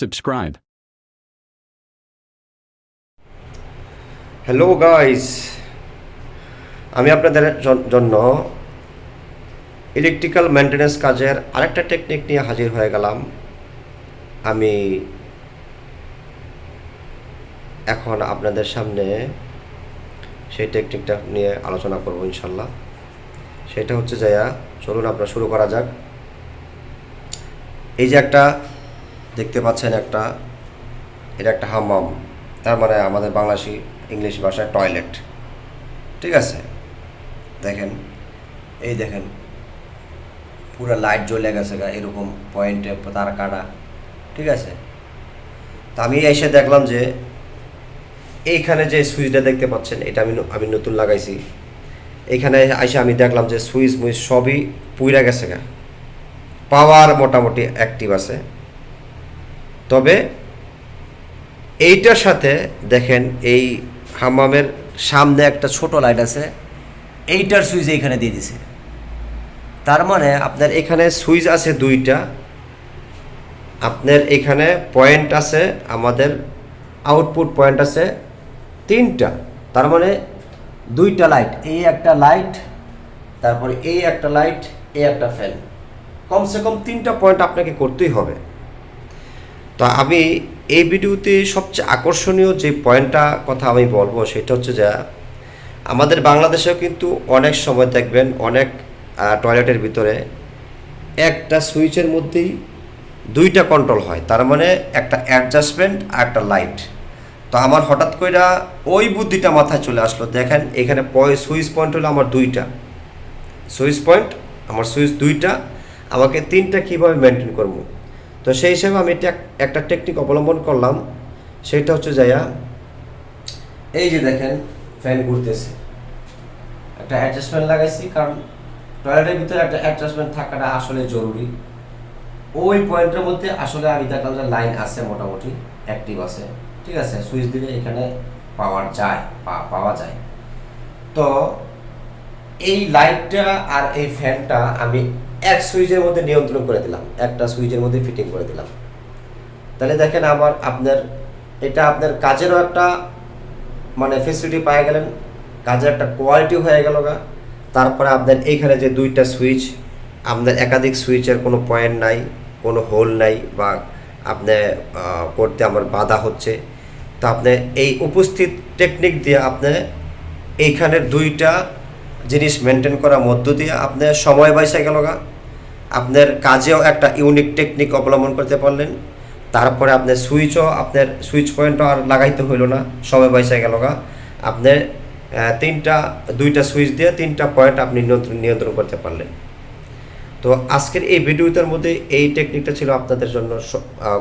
Subscribe. Hello guys আমি আপনাদের জন- জন্য ইলেকট্রিক্যাল মেনটেন্যান্স কাজের আরেকটা টেকনিক নিয়ে হাজির হয়ে গেলাম। আমি এখন আপনাদের সামনে সেই টেকনিকটা নিয়ে আলোচনা করব ইনশাল্লাহ। সেটা হচ্ছে যায়া চলুন আপনার শুরু করা যাক। এই যে একটা দেখতে পাচ্ছেন একটা, এটা একটা হাম্মাম। তার মানে আমাদের বাংলাদেশি ইংলিশ ভাষায় টয়লেট। ঠিক আছে? দেখেন, এই দেখেন, পুরো লাইট জ্বলে গেছে গা, এরকম পয়েন্টে তার কাটা। ঠিক আছে? তা আমি এসে দেখলাম যে, এইখানে যে সুইচটা দেখতে পাচ্ছেন, এটা আমি আমি নতুন লাগাইছি। এখানে এসে আমি দেখলাম যে সুইচ মুইচ সবই পুইরা গেছে গা। পাওয়ার মোটামুটি অ্যাক্টিভ আছে। তবে এইটার সাথে দেখেন এই হাম্মামের সামনে একটা ছোট লাইট আছে, এইটার সুইচ এইখানে দিয়ে দিছে। তার মানে আপনার এখানে সুইচ আছে দুইটা, আপনার এখানে পয়েন্ট আছে, আমাদের আউটপুট পয়েন্ট আছে তিনটা। তার মানে দুইটা লাইট এই একটা লাইট তারপরে এই একটা লাইট এই একটা ফ্যান কমসে কম তিনটা পয়েন্ট আপনাকে করতেই হবে। তো আমি এই ভিডিওতে সবচেয়ে আকর্ষণীয় যে পয়েন্টটা কথা আমি বলব সেটা হচ্ছে যা আমাদের বাংলাদেশেও কিন্তু অনেক সময় দেখবেন অনেক টয়লেটের ভিতরে একটা সুইচের মধ্যেই দুইটা কন্ট্রোল হয়। তার মানে একটা অ্যাডজাস্টমেন্ট আর একটা লাইট তো আমার হঠাৎ করে ওই বুদ্ধিটা মাথায় চলে আসলো, দেখেন এখানে সুইচ পয়েন্ট হলো আমার দুইটা। সুইচ পয়েন্ট আমার সুইচ দুইটা, আমাকে তিনটা কীভাবে মেনটেন করব? তো সেই হিসাবে আমি একটা টেকনিক অবলম্বন করলাম। সেটা হচ্ছে যাইয়া এই যে দেখেন ফ্যান ঘুরতেছে। একটা অ্যাডজাস্টমেন্ট লাগাইছি কারণ টয়লেটের ভিতরে একটা অ্যাডজাস্টমেন্ট থাকাটা আসলে জরুরি। ওই পয়েন্টের মধ্যে আসলে আমি দেখলাম যে লাইন আছে মোটামুটি অ্যাক্টিভ আছে। ঠিক আছে সুইচ দিলে এখানে পাওয়ার যায় পাওয়া যায়। তো এই লাইটটা আর এই ফ্যানটা আমি এক সুইচের মধ্যে নিয়ন্ত্রণ করে দিলাম, একটা সুইচের মধ্যে ফিটিং করে দিলাম। তাহলে দেখেন আমার আপনার, এটা আপনার কাজেরও একটা মানে ফেসিলিটি পেয়ে গেলেন, কাজের একটা কোয়ালিটি হয়ে গেল গা। তারপরে আপনার এইখানে যে দুইটা সুইচ, আপনার একাধিক সুইচের কোনো পয়েন্ট নাই, কোনো হোল নাই বা আপনি করতে আমার বাধা হচ্ছে। তো আপনি এই উপস্থিত টেকনিক দিয়ে আপনি এইখানের দুইটা জিনিস মেনটেন করার মধ্য দিয়ে আপনার সময় বাইসে গেল গা। আপনার কাজেও একটা ইউনিক টেকনিক অবলম্বন করতে পারলেন। তারপরে আপনার সুইচও, আপনার সুইচ পয়েন্টও আর লাগাইতে হইল না সময় বাইসে গেল গা। আপনার তিনটা, দুইটা সুইচ দিয়ে তিনটা পয়েন্ট আপনি নিয়ন্ত্রণ নিয়ন্ত্রণ করতে পারলেন। তো আজকের এই ভিডিওটার মধ্যে এই টেকনিকটা ছিল আপনাদের জন্য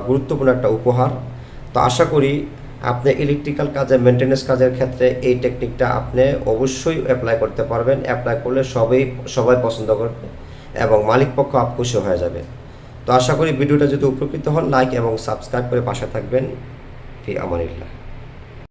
গুরুত্বপূর্ণ একটা উপহার। তো আশা করি আপনি ইলেকট্রিক্যাল কাজে মেনটেন্যান্স কাজের ক্ষেত্রে এই টেকনিকটা আপনি অবশ্যই অ্যাপ্লাই করতে পারবেন। অ্যাপ্লাই করলে সবাই সবাই পছন্দ করবে। এবং মালিকপক্ষ আপ খুশি হয়ে যাবে। তো আশা করি ভিডিওটা যদি উপকৃত হন লাইক এবং সাবস্ক্রাইব করে পাশে থাকবেন। ফি আমানিল্লাহ।